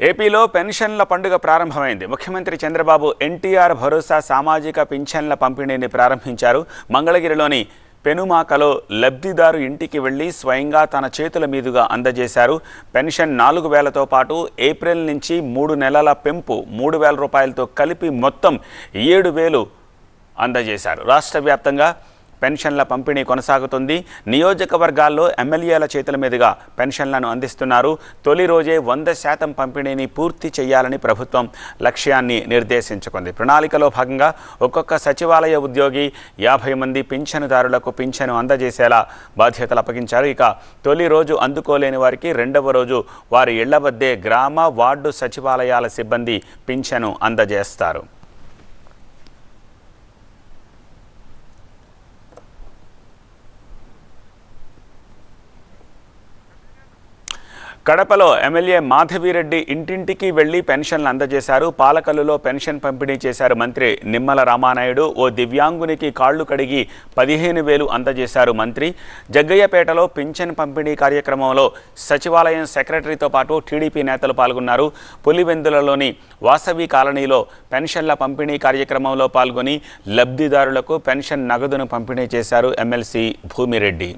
ఏపీలో పెన్షన్ల పండుగ ప్రారంభమైంది. ముఖ్యమంత్రి చంద్రబాబు ఎన్టీఆర్ భరోసా సామాజిక పింఛన్ల పంపిణీని ప్రారంభించారు. మంగళగిరిలోని పెనుమాకలో లబ్ధిదారు ఇంటికి వెళ్ళి స్వయంగా తన చేతుల మీదుగా అందజేశారు. పెన్షన్ నాలుగు వేలతో పాటు ఏప్రిల్ నుంచి మూడు నెలల పెంపు మూడు వేల రూపాయలతో కలిపి మొత్తం ఏడు వేలు అందజేశారు. రాష్ట్ర వ్యాప్తంగా పెన్షన్ల పంపిణీ కొనసాగుతుంది. నియోజకవర్గాల్లో ఎమ్మెల్యేల చేతుల మీదుగా పెన్షన్లను అందిస్తున్నారు. తొలి రోజే వంద శాతం పంపిణీని పూర్తి చేయాలని ప్రభుత్వం లక్ష్యాన్ని నిర్దేశించుకుంది. ప్రణాళికలో భాగంగా ఒక్కొక్క సచివాలయ ఉద్యోగి యాభై మంది పింఛనుదారులకు పింఛను అందజేసేలా బాధ్యతలు అప్పగించారు. ఇక తొలి రోజు అందుకోలేని వారికి రెండవ రోజు వారి ఇళ్ళ వద్దే గ్రామ వార్డు సచివాలయాల సిబ్బంది పింఛను అందజేస్తారు. కడపలో ఎమ్మెల్యే మాధవిరెడ్డి ఇంటింటికి వెళ్ళి పెన్షన్లు అందజేశారు. పాలకల్లులో పెన్షన్ పంపిణీ చేశారు మంత్రి నిమ్మల రామానాయుడు. ఓ దివ్యాంగునికి కాళ్ళు కడిగి పదిహేను వేలు అందజేశారు మంత్రి. జగ్గయ్యపేటలో పింఛన్ పంపిణీ కార్యక్రమంలో సచివాలయం సెక్రటరీతో పాటు టీడీపీ నేతలు పాల్గొన్నారు. పులివెందులలోని వాసవి కాలనీలో పెన్షన్ల పంపిణీ కార్యక్రమంలో పాల్గొని లబ్ధిదారులకు పెన్షన్ నగదును పంపిణీ చేశారు ఎమ్మెల్సీ భూమిరెడ్డి.